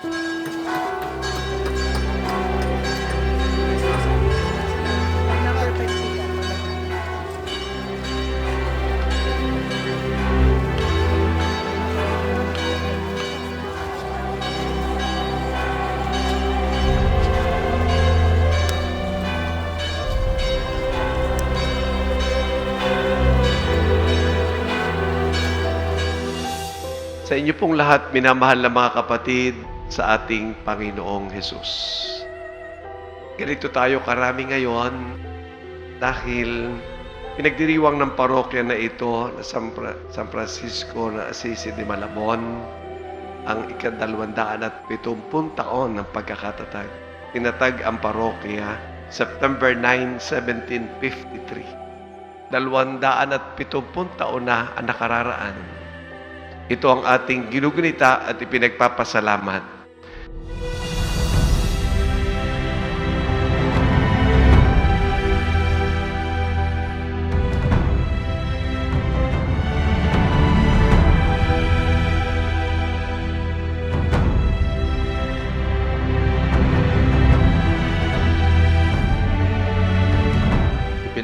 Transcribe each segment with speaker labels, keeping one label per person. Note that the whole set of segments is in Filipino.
Speaker 1: Sa inyo pong lahat, minamahal na mga kapatid sa ating Panginoong Hesus. Ganito tayo karami ngayon dahil pinagdiriwang ng parokya na ito na San, Fra- San Francisco na Assisi de Malabon ang ikadalawandaan at pitumpung taon ng pagkakatatag. Tinatag ang parokya September 9, 1753. Dalawandaan at pitumpung taon na ang nakararaan ito ang ating ginugunita at ipinagpapasalamat.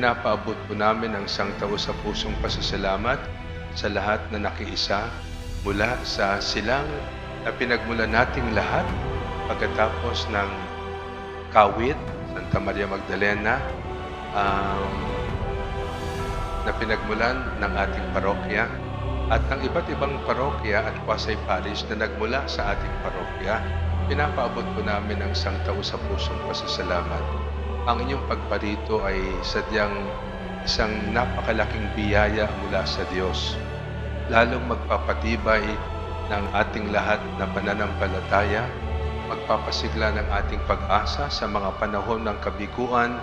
Speaker 2: Ipinapaabot po namin ang isang tao sa pusong pasasalamat sa lahat na nakiisa mula sa silang na pinagmulan nating lahat pagkatapos ng Kawit, Santa Maria Magdalena, um, na pinagmulan ng ating parokya at ng iba't ibang parokya at quasi parish na nagmula sa ating parokya, pinapaabot po namin ang isang tao sa pusong pasasalamat. Ang inyong pagparito ay sadyang isang napakalaking biyaya mula sa Diyos. Lalong magpapatibay ng ating lahat na pananampalataya, magpapasigla ng ating pag-asa sa mga panahon ng kabiguan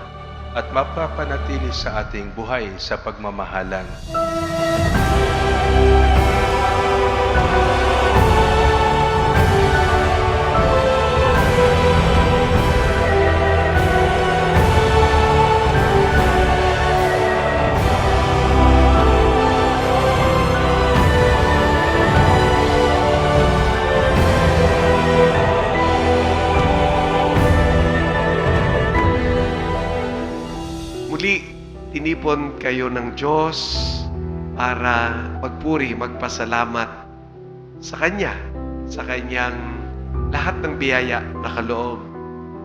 Speaker 2: at mapapanatili sa ating buhay sa pagmamahalan.
Speaker 1: Tinipon kayo ng Diyos para magpuri, magpasalamat sa Kanya, sa Kanyang lahat ng biyaya na kaloob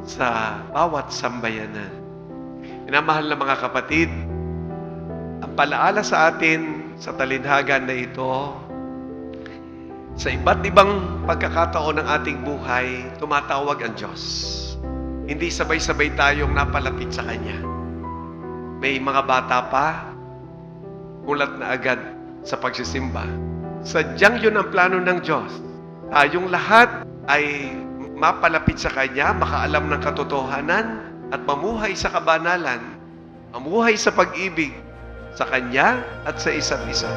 Speaker 1: sa bawat sambayanan. Minamahal na mga kapatid, ang palaala sa atin sa talinhagan na ito, sa iba't ibang pagkakataon ng ating buhay, tumatawag ang Diyos. Hindi sabay-sabay tayong napalapit sa Kanya. May mga bata pa, mulat na agad sa pagsisimba. Sadyang yun ang plano ng Diyos. Tayong lahat ay mapalapit sa Kanya, makaalam ng katotohanan, at mamuhay sa kabanalan, mamuhay sa pag-ibig sa Kanya at sa isa't isa.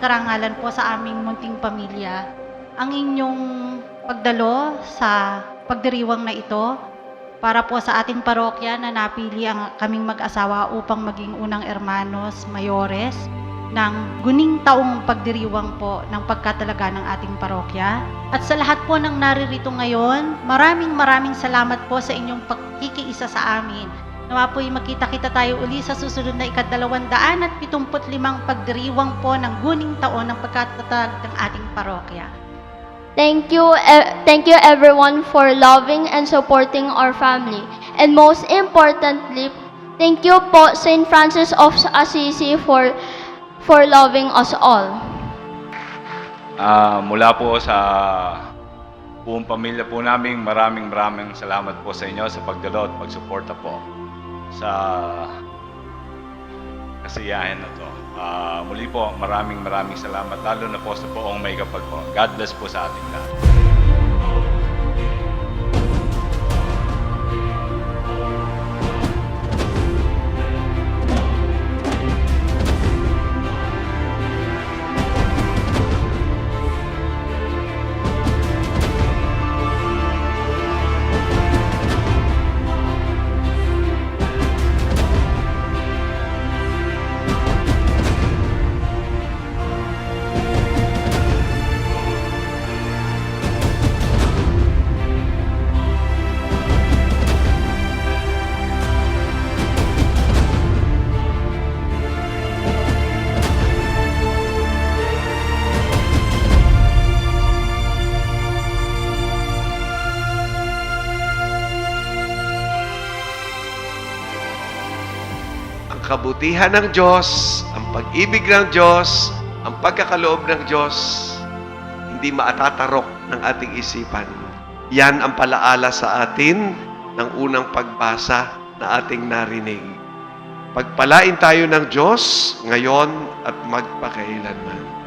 Speaker 3: Karangalan po sa aming munting pamilya ang inyong pagdalo sa pagdiriwang na ito para po sa ating parokya na napili ang kaming mag-asawa upang maging unang hermanos mayores ng guning taong pagdiriwang po ng pagkatalaga ng ating parokya. At sa lahat po ng naririto ngayon, maraming maraming salamat po sa inyong pagkikiisa sa amin. Nawa po'y makita-kita tayo uli sa susunod na ikadalawandaan at pitumput limang pagdiriwang po ng guning taon ng pagkatatag ng ating parokya.
Speaker 4: Thank you, e- thank you everyone for loving and supporting our family. And most importantly, thank you po St. Francis of Assisi for for loving us all.
Speaker 5: Ah, mula po sa buong pamilya po namin, maraming maraming salamat po sa inyo sa pagdalo at pagsuporta po sa kasiyahan na to. Ah, muli po, maraming maraming salamat lalo na po sa poong may kapal po. God bless po sa ating lahat.
Speaker 1: Kabutihan ng Diyos, ang pag-ibig ng Diyos, ang pagkakaloob ng Diyos, hindi maatatarok ng ating isipan. Yan ang palaala sa atin ng unang pagbasa na ating narinig. Pagpalain tayo ng Diyos ngayon at magpakailanman.